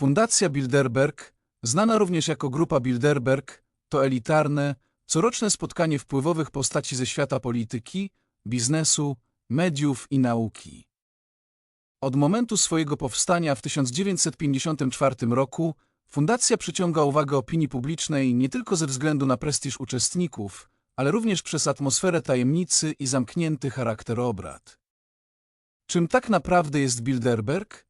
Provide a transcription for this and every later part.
Fundacja Bilderberg, znana również jako Grupa Bilderberg, to elitarne, coroczne spotkanie wpływowych postaci ze świata polityki, biznesu, mediów i nauki. Od momentu swojego powstania w 1954 roku fundacja przyciąga uwagę opinii publicznej nie tylko ze względu na prestiż uczestników, ale również przez atmosferę tajemnicy i zamknięty charakter obrad. Czym tak naprawdę jest Bilderberg?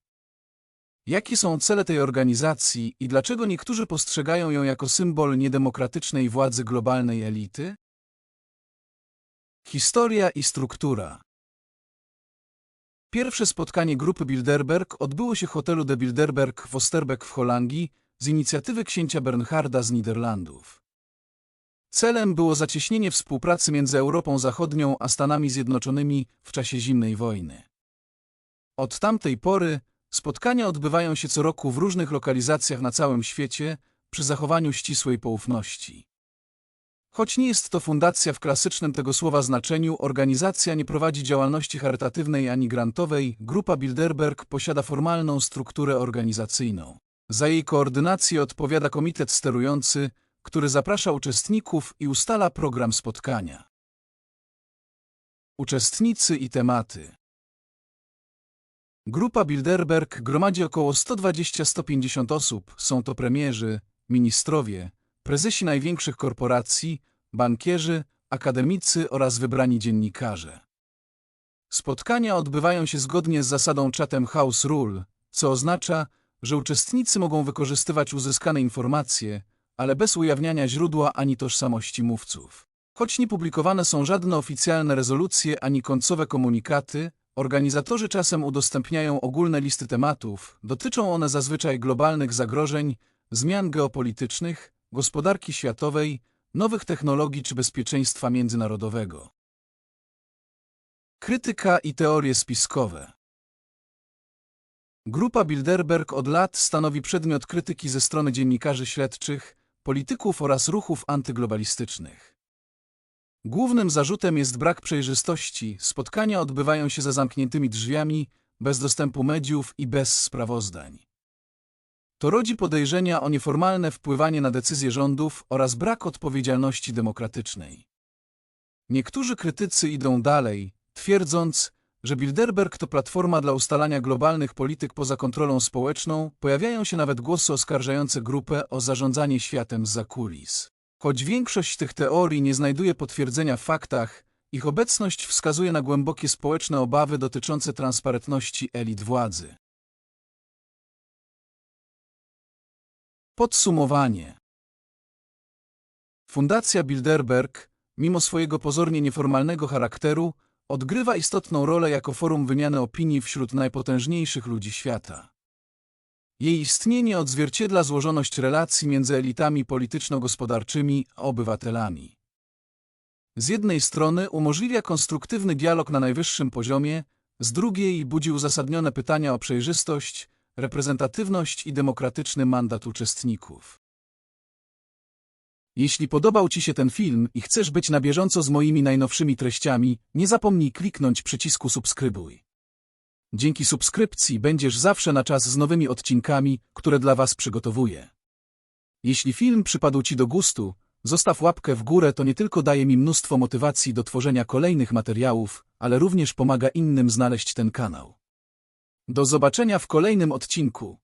Jakie są cele tej organizacji i dlaczego niektórzy postrzegają ją jako symbol niedemokratycznej władzy globalnej elity? Historia i struktura Pierwsze spotkanie grupy Bilderberg odbyło się w hotelu de Bilderberg w Osterbeek w Holandii z inicjatywy księcia Bernharda z Niderlandów. Celem było zacieśnienie współpracy między Europą Zachodnią a Stanami Zjednoczonymi w czasie zimnej wojny. Od tamtej pory spotkania odbywają się co roku w różnych lokalizacjach na całym świecie przy zachowaniu ścisłej poufności. Choć nie jest to fundacja w klasycznym tego słowa znaczeniu, organizacja nie prowadzi działalności charytatywnej ani grantowej, grupa Bilderberg posiada formalną strukturę organizacyjną. Za jej koordynację odpowiada komitet sterujący, który zaprasza uczestników i ustala program spotkania. Uczestnicy i tematy Grupa Bilderberg gromadzi około 120-150 osób, są to premierzy, ministrowie, prezesi największych korporacji, bankierzy, akademicy oraz wybrani dziennikarze. Spotkania odbywają się zgodnie z zasadą Chatham House Rule, co oznacza, że uczestnicy mogą wykorzystywać uzyskane informacje, ale bez ujawniania źródła ani tożsamości mówców. Choć nie publikowane są żadne oficjalne rezolucje ani końcowe komunikaty, organizatorzy czasem udostępniają ogólne listy tematów, dotyczą one zazwyczaj globalnych zagrożeń, zmian geopolitycznych, gospodarki światowej, nowych technologii czy bezpieczeństwa międzynarodowego. Krytyka i teorie spiskowe Grupa Bilderberg od lat stanowi przedmiot krytyki ze strony dziennikarzy śledczych, polityków oraz ruchów antyglobalistycznych. Głównym zarzutem jest brak przejrzystości, spotkania odbywają się za zamkniętymi drzwiami, bez dostępu mediów i bez sprawozdań. To rodzi podejrzenia o nieformalne wpływanie na decyzje rządów oraz brak odpowiedzialności demokratycznej. Niektórzy krytycy idą dalej, twierdząc, że Bilderberg to platforma dla ustalania globalnych polityk poza kontrolą społeczną, pojawiają się nawet głosy oskarżające grupę o zarządzanie światem z kulis. Choć większość tych teorii nie znajduje potwierdzenia w faktach, ich obecność wskazuje na głębokie społeczne obawy dotyczące transparentności elit władzy. Podsumowanie Fundacja Bilderberg, mimo swojego pozornie nieformalnego charakteru, odgrywa istotną rolę jako forum wymiany opinii wśród najpotężniejszych ludzi świata. Jej istnienie odzwierciedla złożoność relacji między elitami polityczno-gospodarczymi a obywatelami. Z jednej strony umożliwia konstruktywny dialog na najwyższym poziomie, z drugiej budzi uzasadnione pytania o przejrzystość, reprezentatywność i demokratyczny mandat uczestników. Jeśli podobał Ci się ten film i chcesz być na bieżąco z moimi najnowszymi treściami, nie zapomnij kliknąć przycisku subskrybuj. Dzięki subskrypcji będziesz zawsze na czas z nowymi odcinkami, które dla Was przygotowuję. Jeśli film przypadł Ci do gustu, zostaw łapkę w górę, to nie tylko daje mi mnóstwo motywacji do tworzenia kolejnych materiałów, ale również pomaga innym znaleźć ten kanał. Do zobaczenia w kolejnym odcinku.